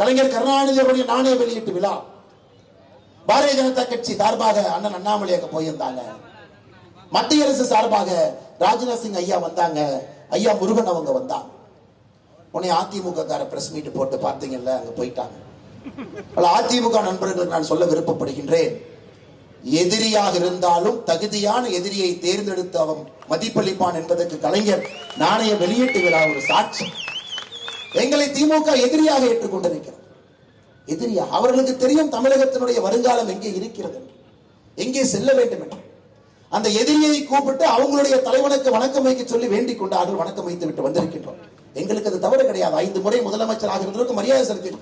கலைஞர் கருணாநிதி அவருடைய நாணய வெளியீட்டு விழா. பாரதிய ஜனதா கட்சி சார்பாக அண்ணன் அண்ணாமலை அங்க போயிருந்தாங்க. மத்திய அரசு சார்பாக ராஜ்நாத் சிங் ஐயா வந்தாங்க. ஐயா முருகன் அவங்க வந்தாங்க. உன்னை அதிமுக கார பிரஸ் மீட் போட்டு பார்த்தீங்கல்ல அங்க போயிட்டாங்க. பல அதிமுக நண்பர்களுக்கு நான் சொல்ல விருப்பப்படுகின்றேன். எதிரியாக இருந்தாலும் தகுதியான எதிரியை தேர்ந்தெடுத்து அவன் மதிப்பளிப்பான் என்பதற்கு கலைஞர் நாணய வெளியீட்டு விழா ஒரு சாட்சி. எங்களை திமுக எதிரியாக ஏற்றுக்கொண்டிருக்கிறது எதிரியா? அவர்களுக்கு தெரியும் தமிழகத்தினுடைய வருங்காலம் எங்கே இருக்கிறது என்று. எங்கே செல்ல வேண்டும் என்று. அந்த எதிரியை கூப்பிட்டு அவங்களுடைய தலைவனுக்கு வணக்கம் வைக்க சொல்லி வேண்டிக் கொண்டார்கள் வணக்கம் வைத்து விட்டு வந்திருக்கின்றோம். எங்களுக்கு அது தவறு கிடையாது. ஐந்து முறை முதலமைச்சராக இருந்தவருக்கு மரியாதை செலுத்தி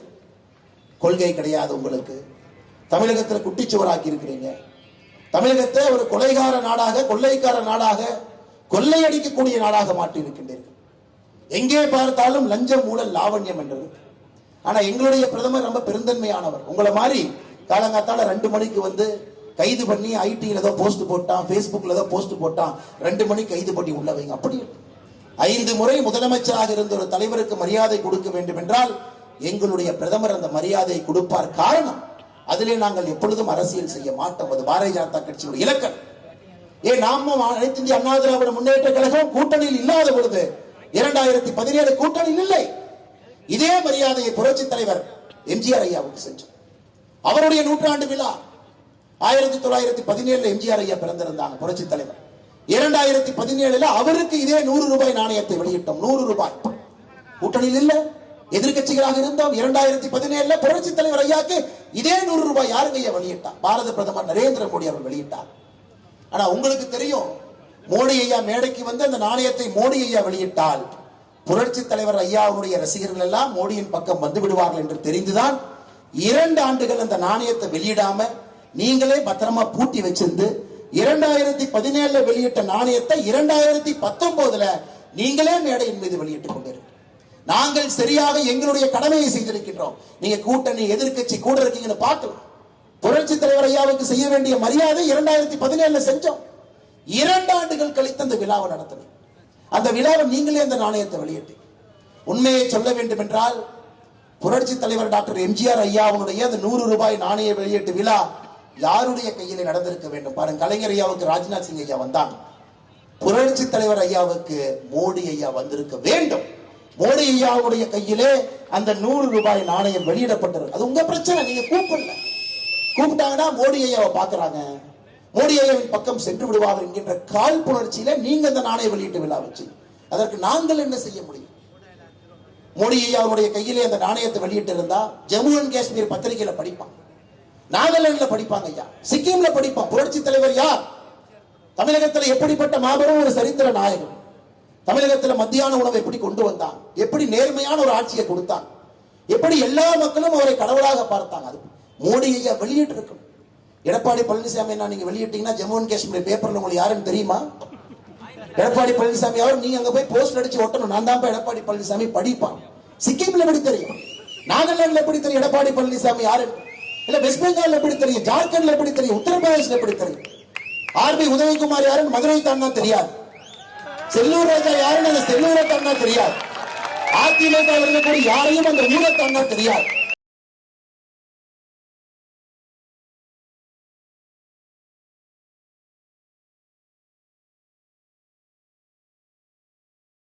கொள்கை கிடையாது உங்களுக்கு. தமிழகத்தில் குட்டிச்சுவராக்கி இருக்கிறீங்க. தமிழகத்தை ஒரு கொலைகார நாடாக கொள்ளைக்கார நாடாக கொள்ளையடிக்கக்கூடிய நாடாக மாற்றி இருக்கின்றீர்கள். எங்கே பார்த்தாலும் லஞ்சம் ஊழல் லாவண்யம் என்றது. ஆனா எங்களுடைய பிரதமர் ரொம்ப பெருந்தன்மையானவர். உங்களை மாதிரி காலங்காத்தால ரெண்டு மணிக்கு வந்து கைது பண்ணி ஐடியில் ஏதோ போஸ்ட் போட்டான் ஃபேஸ்புக்கில் ஏதோ போஸ்ட் போட்டான் ரெண்டு மணிக்கு கைது பண்ணி உள்ள வைங்க. அப்படி ஐந்து முறை முதலமைச்சராக இருந்த ஒரு தலைவருக்கு மரியாதை கொடுக்க வேண்டும் என்றால் எங்களுடைய பிரதமர் அந்த மரியாதையை கொடுப்பார். காரணம் அதிலே நாங்கள் எப்பொழுதும் அரசியல் செய்ய மாட்டோம். அது பாரதிய ஜனதா கட்சியுடைய இலக்கம் ஏன் நாமும் அனைத்து இந்திய அண்ணா திராவிட முன்னேற்ற கழகம் கூட்டணியில் இல்லாத பொழுது இரண்டாயிரத்தி பதினேழு கூட்டணியில் இல்லை. இதே மரியாதையை புரட்சி தலைவர் எம்ஜிஆர் ஐயாவுக்கு சென்றார் அவருடைய நூற்றாண்டு விழா ஆயிரத்தி தொள்ளாயிரத்தி பதினேழுல எம்ஜிஆர் ஐயா பிறந்திருந்தாங்க புரட்சி தலைவர். இரண்டாயிரத்தி பதினேழுல அவருக்கு இதே நூறு ரூபாய் நாணயத்தை வெளியிட்டோம். நூறு ரூபாய். கூட்டணியில் இல்லை. எதிர்க்கட்சிகளாக இருந்தோம். இரண்டாயிரத்தி பதினேழுல புரட்சி தலைவர் ஐயாக்கு இதே நூறு ரூபாய் யாருங்க ஐயா வெளியிட்டார்? பாரத பிரதமர் நரேந்திர மோடி அவர் வெளியிட்டார். ஆனா உங்களுக்கு தெரியும் மோடி ஐயா மேடைக்கு வந்து அந்த நாணயத்தை மோடி ஐயா வெளியிட்டால் புரட்சி தலைவர் ஐயாவுடைய ரசிகர்கள் எல்லாம் மோடியின் பக்கம் வந்து விடுவார்கள் என்று தெரிந்துதான் இரண்டு ஆண்டுகள் அந்த நாணயத்தை வெளியிடாம நீங்களே பத்திரமா பூட்டி வச்சிருந்து இரண்டாயிரத்தி பதினேழுல வெளியிட்ட நாணயத்தை இரண்டாயிரத்தி பத்தொன்பதுல நீங்களே மேடையின் மீது வெளியிட்டுக் கொண்டிருக்க நாங்கள் சரியாக எங்களுடைய கடமையை செய்திருக்கின்றோம். நீங்க கூட்டணி எதிர்க்கட்சி கூட இருக்கீங்கன்னு பார்க்கலாம். புரட்சி தலைவர் ஐயாவுக்கு செய்ய வேண்டிய மரியாதை இரண்டாயிரத்தி பதினேழுல செஞ்சோம். இரண்டு ஆண்டுகள் கழித்து அந்த விழாவை நடத்தணும். அந்த விழாவை நீங்களே அந்த நாணயத்தை வெளியிட்டு. உண்மையை சொல்ல வேண்டும் என்றால் புரட்சி தலைவர் டாக்டர் எம்ஜிஆர் ஐயா அவனுடைய அந்த நூறு ரூபாய் நாணய வெளியீட்டு விழா யாருடைய கையிலே நடந்திருக்க வேண்டும்? பாருங்க கலைஞர் ஐயாவுக்கு ராஜ்நாத் சிங் ஐயா வந்தாங்க. புரட்சி தலைவர் ஐயாவுக்கு மோடி ஐயா வந்திருக்க வேண்டும். மோடி ஐயாவுடைய கையிலே அந்த நூறு ரூபாய் நாணயம் வெளியிடப்பட்டிருக்கு. அது உங்க பிரச்சனை நீங்க கூப்பிடல. கூப்பிட்டாங்கன்னா மோடி ஐயாவை பாக்குறாங்க மோடி பக்கம் சென்று விடுவார்கள் என்கின்ற கால் புணர்ச்சியில நீங்க அந்த நாணய வெளியீட்டு விழா வச்சு. அதற்கு நாங்கள் என்ன செய்ய முடியும்? மோடி அவருடைய கையிலே அந்த நாணயத்தை வெளியிட்டு இருந்தா ஜம்மு அண்ட் காஷ்மீர் பத்திரிகையில படிப்பான் நாகாலாந்துல படிப்பாங்க ஐயா. சிக்கிம்ல படிப்பான் புரட்சி தலைவர் யார்? தமிழகத்துல எப்படிப்பட்ட மாபெரும் ஒரு சரித்திர நாயகன்? தமிழகத்துல மத்தியான உணவை எப்படி கொண்டு வந்தான்? எப்படி நேர்மையான ஒரு ஆட்சியை கொடுத்தான்? எப்படி எல்லா மக்களும் அவரை கடவுளாக பார்த்தாங்க? அது மோடி ஐயா வெளியிட்டு இருக்கணும் எடப்பாடி பழனிசாமி நான் நீங்க வெளியிட்டீங்கன்னா ஜம்மு அண்ட் காஷ்மீர் பேப்பர்ல உங்களுக்கு யாருன்னு தெரியுமா? எடப்பாடி பழனிசாமி அவர் நீங்க அங்க போய் போஸ்ட் அடிச்சு ஒட்டணும். நான் தான் எடப்பாடி பழனிசாமி படிப்பான். சிக்கிம்ல எப்படி தெரியும்? நாகாலாந்துல எப்படி தெரியும் எடப்பாடி பழனிசாமி யாரு இல்ல வெஸ்ட் பெங்கால் எப்படி தெரியும்? ஜார்க்கண்ட்ல எப்படி தெரியும்? உத்தரப்பிரதேசல எப்படி தெரியும்? ஆர்பி உதயகுமார் யாருன்னு மதுரை தான் தெரியாது. செல்லூர் ராஜா யாருன்னு அந்த செல்லூரை தான் தெரியாது. அதிமுக கூட யாரையும் அந்த ஊரை தான் தெரியாது.